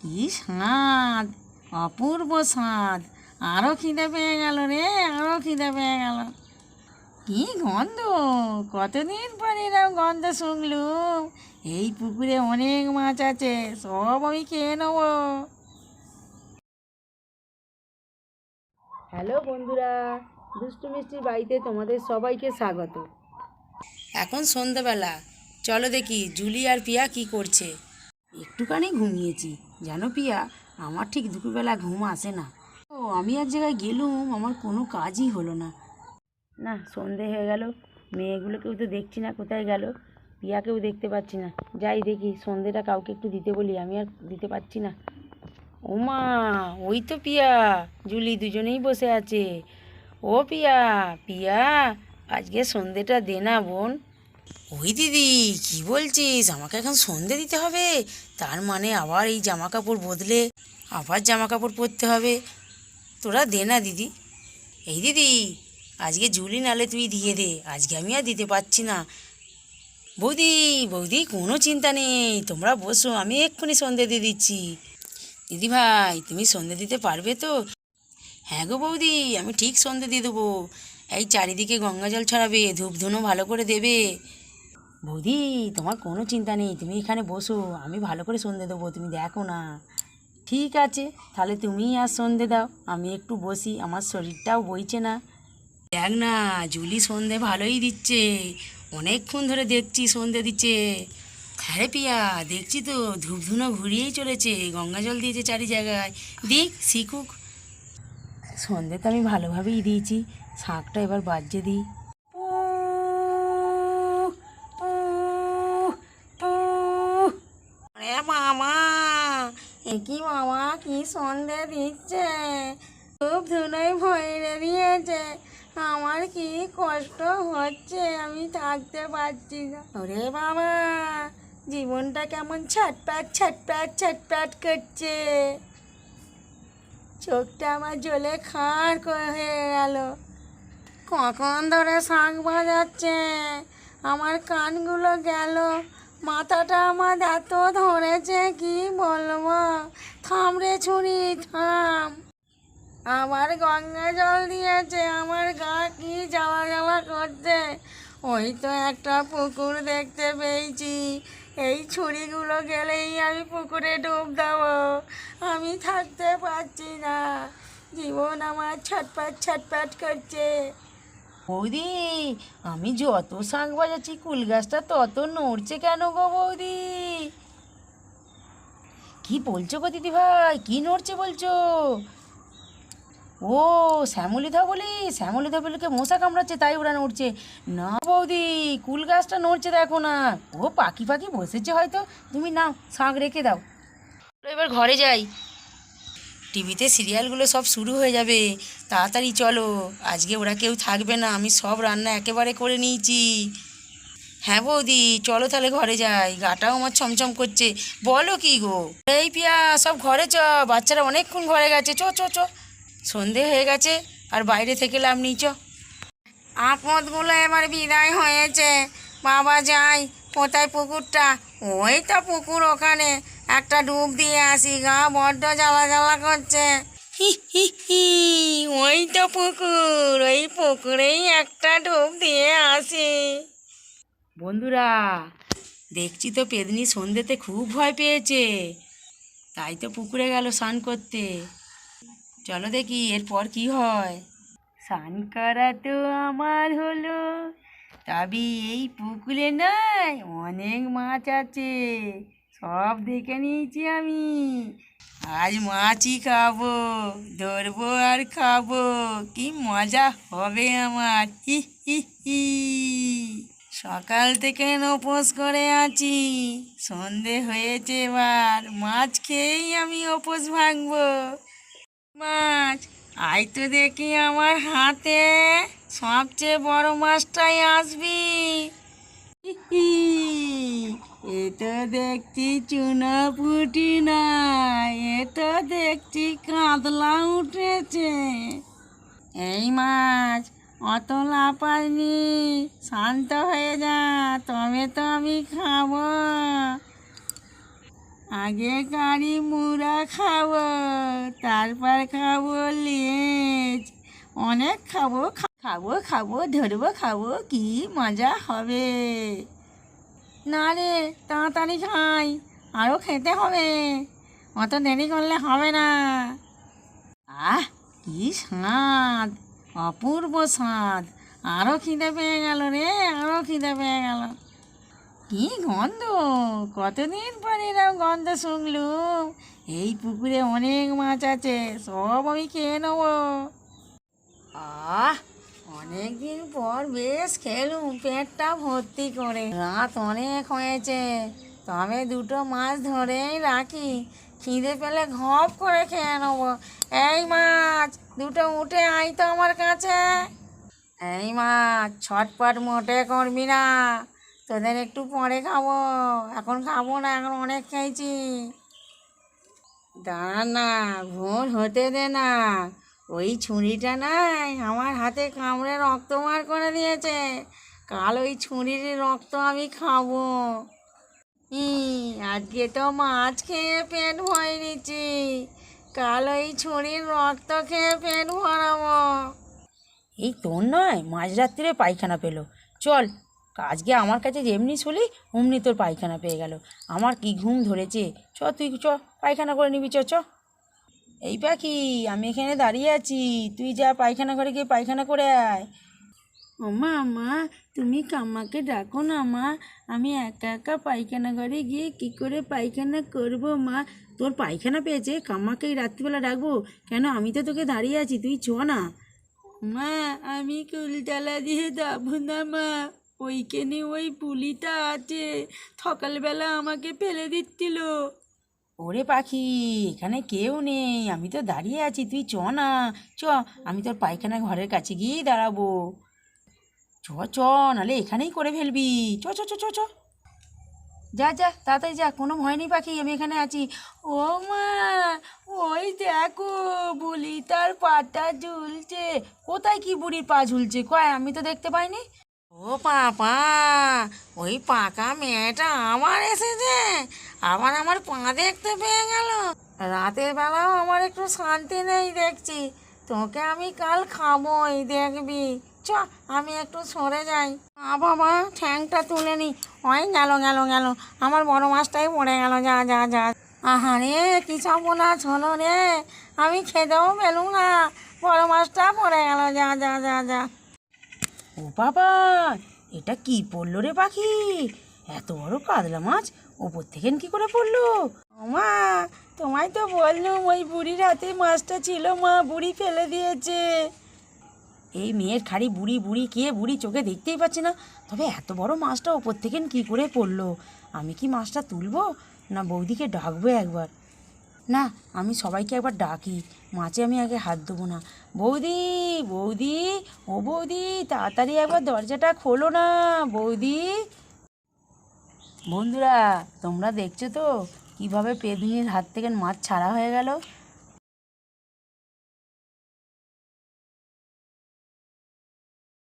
কি স্বাদ? অপূর্ব স্বাদ। আরও খিদে পেয়ে গেল রে আরও খিদে পেয়ে গেল। কি গন্ধ? কতদিন পরে এরকম গন্ধ শুনলুম এই পুকুরে অনেক মাছ আছে সব আমি খেয়ে নেব। হ্যালো বন্ধুরা দুষ্টু মিষ্টির বাড়িতে তোমাদের সবাইকে স্বাগত। এখন সন্ধ্যাবেলা চলো দেখি জুলি আর পিয়া কি করছে। একটুখানি ঘুমিয়েছি। জানো পিয়া, আমার ঠিক দুপুরবেলা ঘুম আসে না। ও, আমি এক জায়গায় গেলুম, আমার কোনো কাজই হলো না। না, সন্ধে হয়ে গেল, মেয়েগুলোকেও তো দেখছি না, কোথায় গেল? পিয়াকেও দেখতে পাচ্ছি না। যাই দেখি, সন্ধেটা কাউকে একটু দিতে বলি, আমি আর দিতে পারছি না। ওমা, ওই তো পিয়া, জুলি দুজনেই বসে আছে। ও পিয়া পিয়া, আজকে সন্ধেটা দে না বোন। ওই দিদি, কি বলছিস? আমাকে এখন সন্ধে দিতে হবে। তার মানে আবার এই জামা কাপড় বদলে আবার জামা কাপড় পরতে হবে। তোরা দে না দিদি। এই দিদি, আজকে জুলি নালে তুই দিয়ে দে। আজকে আমি আর দিতে পারছি না। বৌদি বৌদি, কোনো চিন্তা নেই। তোমরা বসো, আমি এক্ষুনি সন্ধে দিয়ে দিচ্ছি। দিদি ভাই, তুমি সন্ধে দিতে পারবে তো? হ্যাঁ গো বৌদি, আমি ঠিক সন্ধে দিয়ে দেবো। এই চারিদিকে গঙ্গা জল ছড়াবে ধূপ ধুনো ভালো করে দেবে। বৌদি, তোমার কোনো চিন্তা নেই, তুমি এখানে বসো, আমি ভালো করে সন্ধে দেবো, তুমি দেখো না। ঠিক আছে, তাহলে তুমিই আর সন্ধে দাও, আমি একটু বসি, আমার শরীরটাও বইছে না। দেখ না, জুলি সন্ধে ভালোই দিচ্ছে, অনেকক্ষণ ধরে দেখছি সন্ধে দিচ্ছে। হ্যাঁ পিয়া, দেখছি তো ধূপ ধুনো ঘুরিয়েই চলেছে, গঙ্গা জল দিয়েছে চারি জায়গায় দিক, শিখুক। সন্ধে তো আমি ভালোভাবেই দিয়েছি শাঁখটা এবার বাজ্যে দিই আরে মামা এ কি মামা কি সন্ধে দিচ্ছে? খুব ধুনোই ভরে দিয়েছে। আমার কি কষ্ট হচ্ছে? আমি থাকতে পারছি না। ওরে বাবা, জীবনটা কেমন ছটপ্যাট ছটপ্যাট ছটপ্যাট করছে। চোখটা আমার জ্বলে খাড় করে হয়ে গেল। কখন ধরে শাঁখ বাজাচ্ছে আমার কানগুলো গেল। মাথাটা আমার এত ধরেছে, কি বলব? থাম রে ছুরি, থাম। আমার গঙ্গা জল দিয়েছে, আমার গা কি জ্বালা জ্বালা করছে? ওই তো একটা পুকুর দেখতে পেয়েছি। এই ছুরিগুলো গেলেই আমি পুকুরে ডুব দেবো। আমি থাকতে পারছি না। জীবন আমার ছটপট ছটপট করছে। বৌদি, আমি যত শাঁখ বাজাচ্ছি, কুল গাছটা তত নড়ছে কেন গো বৌদি? কি বলছো গো দিদি ভাই কি নড়ছে বলছো? ও, শ্যামলিধা বলি, শ্যামলিধা বলিকে মশা কামড়াচ্ছে, তাই ওরা নড়ছে। না বৌদি, কুল গাছটা নড়ছে দেখো না। ও পাখি পাখি বসেছে হয়তো। তুমি নাও শাঁখ রেখে দাও। এবার ঘরে যাই। টিভিতে সিরিয়ালগুলো সব শুরু হয়ে যাবে। তাড়াতাড়ি চলো। আজকে ওরা কেউ থাকবে না। আমি সব রান্না একেবারে করে নিয়েছি। হ্যাঁ বৌদি, চলো তাহলে ঘরে যাই। গাটাও আমার ছমছম করছে। বলো কি গো? এই পিয়া, সব ঘরে চ। বাচ্চারা অনেকক্ষণ ঘরে গেছে। চ চ চ। সন্ধে হয়ে গেছে। আর বাইরে থেকে লাভ নেই, চ। আপদগুলো এবার বিদায় হয়েছে। বাবা যাই কোথায় পুকুরটা? ওই তো পুকুর ওখানে। একটা ডুব দিয়ে আসি গা বড্ড জ্বালা জ্বালা করছে। হি হি হি ওই তো পুকুর ওই পুকুরেই একটা ডুব দিয়ে আসি। বন্ধুরা দেখছি তো পেদনি সন্ধ্যেতে খুব ভয় পেয়েছে। তাই তো পুকুরে গেল স্নান করতে। চলো দেখি এরপর কি হয়? স্নান করা তো আমার হলো। তবে এই পুকুরে নয়, অনেক মাছ আছে। সব দেখে নিয়েছি আমি। আজ মাছই খাব, ধরবো আর খাব। কি মজা হবে আমার। হি হি হি। সকাল থেকে উপোস করে আছি। সন্ধে হয়েছে এবার। মাছ খেয়েই আমি উপোস ভাঙবো। মাছ আই তো দেখি আমার হাতে। সবচেয়ে বড় মাছটাই আসবি। এ তো দেখছি চুনা পুটি না এ তো দেখছি কাতলা উঠেছে। এই মাছ অত লাপাসনি শান্ত হয়ে যা, তবে তো আমি খাব। আগে কারি মুড়া খাব, তারপর খাব লেজ, অনেক খাব খাব খাব, ধরবো, খাব, কি মজা হবে। না রে, তাড়াতাড়ি খাই আরও খেতে হবে, অত দেরি করলে হবে না। আহ, কি স্বাদ, অপূর্ব স্বাদ আরও খিদে পেয়ে গেল রে আরও খিদে পেয়ে গেল। কি গন্ধ, কতদিন পরে এরকম গন্ধ শুনলুম এই পুকুরে অনেক মাছ আছে, সব আমি খেয়ে নেব। আহ অনেক দিন পর বেশ খেলুম, পেটটা ভর্তি করে। রাত অনেক হয়েছে, তবে দুটো মাছ ধরেই রাখি। খিদে পেলে ঘপ করে খেয়ে নেব। এই মাছ, দুটো উঠে আই তো আমার কাছে। এই মাছ, ছটপট মোটে করবি না। তোদের একটু পরে খাব। এখন খাব না, এখন অনেক খেয়েছি। দাঁড়া না, ভোর হতে দে না। ওই ছুরিটা নাই, আমার হাতে কামড়ে রক্ত মার করে দিয়েছে। কাল ওই ছুরির রক্ত আমি খাব। ই, আজকে তো মাছ খেয়ে পেট ভরে নিচ্ছি। কাল ওই ছুরির রক্ত খেয়ে পেট ভরাবো। এই তোর নয়, মাঝরাত্রিরে পায়খানা পেল। চল, আজকে আমার কাছে যেমনি শুলি, অমনি তোর পায়খানা পেয়ে গেল। আমার কি ঘুম ধরেছে? চ তুই চ, পায়খানা করে নিবি, চ চ। এই পাখি আমি এখানে দাঁড়িয়ে আছি। তুই যা পায়খানা ঘরে গিয়ে পায়খানা করে আয়। ও মা মা তুমি কাম্মাকে ডাকো না মা। আমি একা একা পায়খানা ঘরে গিয়ে কি করে পায়খানা করব মা? তোর পায়খানা পেয়েছে কাম্মাকে এই রাত্রিবেলা ডাকবো। কেন আমি তো তোকে দাঁড়িয়ে আছি তুই চ না। মা আমি কুলতলা দিয়ে যাব না মা। ওইখানে ওই পুলিটা আছে সকালবেলা আমাকে ফেলে দিচ্ছিল। ওরে পাখি, এখানে কেউ নেই। আমি তো দাঁড়িয়ে আছি, তুই চ না। চ, আমি তোর পায়খানা ঘরের কাছে গিয়েই দাঁড়াবো। চ চ নালে এখানেই করে ফেলবি। চ চ চ চ চ। যা যা, তাড়াতাড়ি যা, কোনো ভয় নেই পাখি, আমি এখানে আছি। ও মা, ওই দেখো, বুলি তার পাটা ঝুলছে। কোথায় কি বুড়ির পা ঝুলছে? কয়, আমি তো দেখতে পাইনি। ও পাপা, ওই পাকা মেয়েটা আমার এসেছে। আবার আমার পা দেখতে পেয়ে গেল। রাতের বেলাও আমার একটু শান্তি নেই দেখছি। তোকে আমি কাল খাবোই, দেখবি। চ, আমি একটু সরে যাই। আ বাবা, ঠ্যাংটা তুলে নি। ওই গেল গেল গেল। আমার বড় মাছটাই পড়ে গেল, যা যা যা। আহারে, কি সর্বনাশ হলো রে। আমি খেতেও পেলুম না। বড় মাছটা পড়ে গেল, যা যা যা যা। ও বাবা এটা কি পড়ল রে পাখি? এত বড় কাতলা মাছ ওপর থেকে কি করে পড়ল? মা তোমায় তো বললুম ওই বুড়ির হাতে মাছটা ছিল মা বুড়ি ফেলে দিয়েছে। এই মেয়ের খাড়ি বুড়ি বুড়ি কে বুড়ি চোখে দেখতেই পাচ্ছি না। তবে এত বড় মাছটা ওপর থেকে কি করে পড়ল? আমি কি মাছটা তুলবো না বৌদিকে ডাকবো একবার? না, আমি সবাইকে একবার ডাকি। মাছে আমি আগে হাত দেবো না। বৌদি বৌদি, ও বৌদি, তাড়াতাড়ি একবার দরজাটা খোলো না, বৌদি। বন্ধুরা, তোমরা দেখছ তো? কীভাবে পেদনির হাত থেকে মাছ ছাড়া হয়ে গেল?